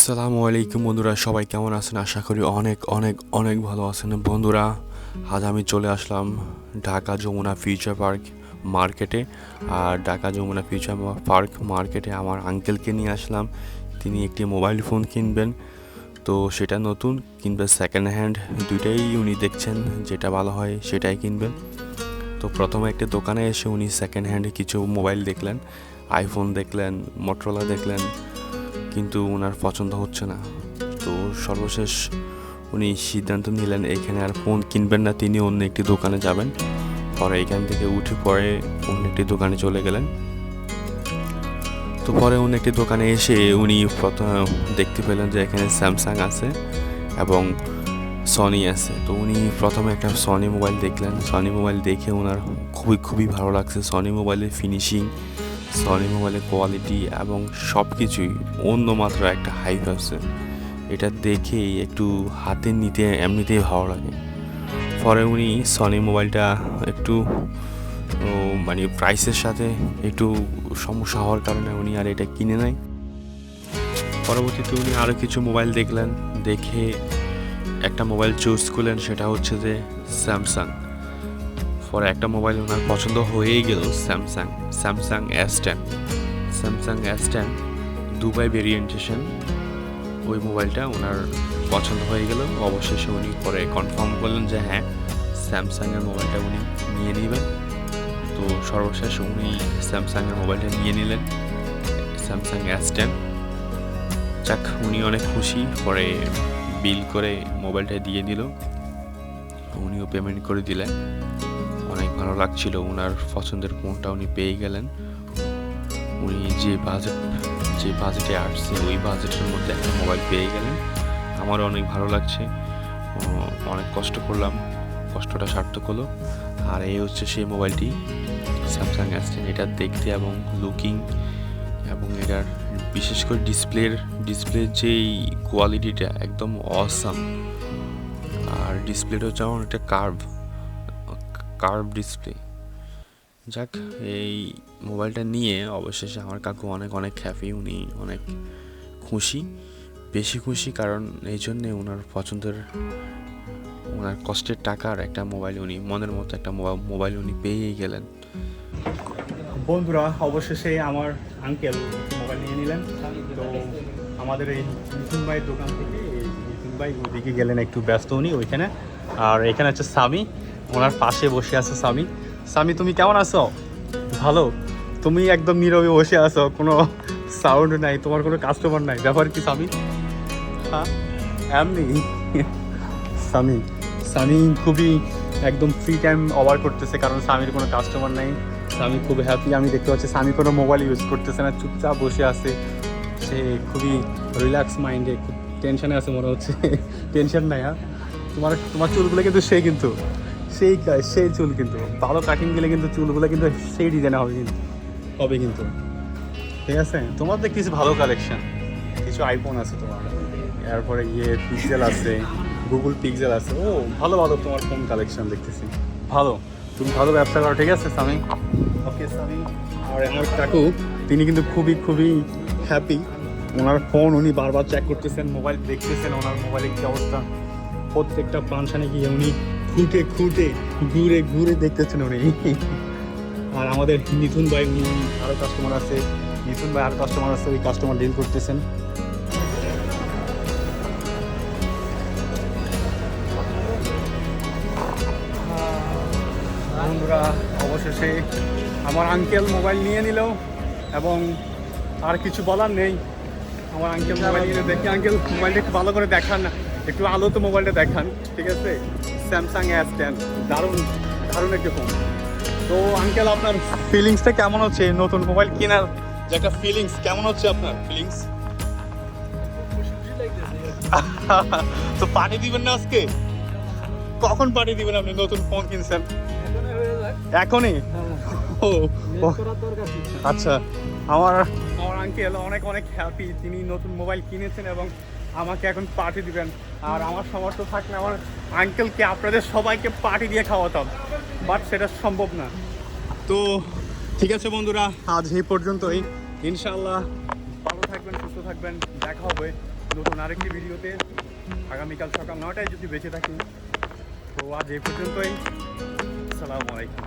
আসসালামু আলাইকুম বন্ধুরা, সবাই কেমন আছেন? আশা করি অনেক অনেক অনেক ভালো আছেন। বন্ধুরা, আজ আমি চলে আসলাম ঢাকা যমুনা ফিউচার পার্ক মার্কেটে। আর ঢাকা যমুনা ফিউচার পার্ক মার্কেটে আমার আঙ্কেলকে নিয়ে আসলাম। তিনি একটি মোবাইল ফোন কিনবেন। তো সেটা নতুন কিংবা সেকেন্ড হ্যান্ড দুইটাই উনি দেখছেন, যেটা ভালো হয় সেটাই কিনবেন। তো প্রথমে একটা দোকানে এসে উনি সেকেন্ড হ্যান্ড কিছু মোবাইল দেখলেন। আইফোন দেখলেন মোটরোলা দেখলেন কিন্তু ওনার পছন্দ হচ্ছে না। তো সর্বশেষ উনি সিদ্ধান্ত নিলেন, এখানে আর ফোন কিনবেন না, তিনি অন্য একটি দোকানে যাবেন। পরে এখান থেকে উঠে পরে অন্য একটি দোকানে চলে গেলেন। তো পরে অন্য একটি দোকানে এসে উনি প্রথম দেখতে পেলেন যে এখানে স্যামসাং আছে এবং সনি আছে। তো উনি প্রথমে একটা সনি মোবাইল দেখলেন। সনি মোবাইল দেখে ওনার খুবই খুবই ভালো লাগছে। সনি মোবাইলের ফিনিশিং সনি মোবাইলের কোয়ালিটি এবং সব কিছুই অন্য মাত্র একটা হাইপ আছে। এটা দেখেই একটু হাতে নিতে, এমনিতেই ভালো লাগে। পরে উনি সনি মোবাইলটা একটু মানে প্রাইসের সাথে একটু সমস্যা হওয়ার কারণে উনি আর এটা কিনে নেয় পরবর্তীতে উনি আরও কিছু মোবাইল দেখলেন, দেখে একটা মোবাইল চুজ করলেন, সেটা হচ্ছে যে স্যামসাং পরে একটা মোবাইল ওনার পছন্দ হয়েই গেল Samsung Samsung S ten Samsung S ten Dubai ভেরিয়েন্টেশন ওই মোবাইলটা ওনার পছন্দ হয়ে গেল। অবশেষে উনি পরে কনফার্ম করলেন যে হ্যাঁ স্যামসাংয়ের মোবাইলটা উনি নিয়ে নেবেন। তো সর্বশেষ উনি স্যামসাংয়ের মোবাইলটা নিয়ে নিলেন স্যামসাং এস টেন যাক, উনি অনেক খুশি, পরে বিল করে মোবাইলটা দিয়ে দিল। উনিও পেমেন্ট করে দিলেন। অনেক ভালো লাগছিল। ওনার পছন্দের ফোনটা উনি পেয়ে গেলেন। উনি যে বাজেট যে বাজেটে আসছে, ওই বাজেটের মধ্যে একটা মোবাইল পেয়ে গেলেন। আমারও অনেক ভালো লাগছে। অনেক কষ্ট করলাম। কষ্টটা সার্থক হলো। আর এই হচ্ছে সেই মোবাইলটি স্যামসাং এস টেন এটা দেখতে এবং লুকিং এবং এটার বিশেষ করে ডিসপ্লের ডিসপ্লের যেই কোয়ালিটিটা একদম অসাম আর ডিসপ্লেটা হচ্ছে আমার একটা কার্ভ কার্ভ ডিসপ্লে যাক, এই মোবাইলটা নিয়ে অবশেষে আমার কাকু অনেক অনেক হ্যাপি উনি অনেক খুশি। বেশি খুশি কারণ এই জন্যে ওনার পছন্দের ওনার কষ্টের টাকার একটা মোবাইল উনি, মনের মতো একটা মোবা- মোবাইল উনি পেয়েই গেলেন। বন্ধুরা, অবশেষে আমার আঙ্কেল মোবাইল নিয়ে নিলেন। তো আমাদের এই মিথুন ভাইয়ের দোকান থেকে মিথুন ভাই ওদিকে গেলেন, একটু ব্যস্ত উনি ওইখানে। আর এখানে হচ্ছে স্বামী। ওনার পাশে বসে আছে স্বামী। স্বামী, তুমি কেমন আছো? ভালো। তুমি একদম নীরবে বসে আছো, কোনো সাউন্ড নাই, তোমার কোনো কাস্টমার নাই। ব্যাপার কি স্বামী? হ্যাঁ? এমনি। স্বামী স্বামী খুবই একদম ফ্রি টাইম ওভার করতেছে, কারণ স্বামীর কোনো কাস্টমার নাই। স্বামী খুব হ্যাপি আমি দেখতে পাচ্ছি স্বামী কোনো মোবাইল ইউজ করতেছে না, চুপচাপ বসে আছে। সে খুবই রিল্যাক্স মাইন্ডে খুব টেনশনে আছে মনে হচ্ছে। টেনশন নাই হ্যাঁ? তোমার তোমার চুলগুলো কিন্তু সে কিন্তু। সেই সেই চুল কিন্তু। ভালো কাটিং গেলে কিন্তু চুলগুলো কিন্তু সেই ডিজাইনে হবে কিন্তু। হবে কিন্তু। ঠিক আছে? তোমার কিছু ভালো কালেকশন কিছু আইফোন আছে তোমার। এরপরে ইয়ে পিক্সেল আছে গুগল পিক্সেল আছে। ও ভালো ভালো তোমার ফোন কালেকশন দেখতেছি। ভালো। তুমি ভালো ব্যবসা করো ঠিক আছে স্বামী? ওকে স্বামী। আর আমার কাকু তিনি কিন্তু খুবই খুবই হ্যাপি ওনার ফোন উনি বারবার চেক করতেছেন মোবাইল দেখতেছেন ওনার মোবাইলের কি অবস্থা? প্রত্যেকটা ফাংশনে গিয়ে উনি খুঁটে খুঁটে ঘুরে ঘুরে দেখতেছেন উনি। আর আমাদের মিথুন ভাই আরও কাস্টমার আছে। মিথুন ভাই আরও কাস্টমার আছে, ওই কাস্টমার ডিল করতেছেন। বন্ধুরা, অবশেষে আমার আঙ্কেল মোবাইল নিয়ে নিল এবং আর কিছু বলার নেই। আমার আঙ্কেল মোবাইল নিয়ে দেখি। আঙ্কেল মোবাইলটা একটু ভালো করে দেখান না। একটু আলো তো মোবাইলটা দেখান, ঠিক আছে? স্যামসাং এস টেন দারুণ দারুণ একটি ফোন তো আঙ্কেল আপনার ফিলিংসটা কেমন হচ্ছে? নতুন মোবাইল কেনার যে একটা ফিলিংস কেমন হচ্ছে আপনার ফিলিংস তো পানি দিবেন না আজকে? কখন পানি দিবেন আপনি নতুন ফোন কিনছেন? এখনই? ও আচ্ছা আমার আমার আঙ্কেল অনেক অনেক হ্যাপি তিনি নতুন মোবাইল কিনেছেন এবং আমাকে এখন পার্টি দিবেন। আর আমার সমর্থ থাকলে আমার আঙ্কেলকে আপনাদের সবাইকে পার্টি দিয়ে খাওয়াতাম। বাট সেটা সম্ভব না। তো ঠিক আছে বন্ধুরা, আজ এই পর্যন্তই। ইনশাল্লাহ ভালো থাকবেন, সুস্থ থাকবেন। দেখা হবে নতুন আরেকটি ভিডিওতে। আগামীকাল সকাল নটায় যদি বেঁচে থাকি। তো আজ এই পর্যন্তই। সালাম আলাইকুম।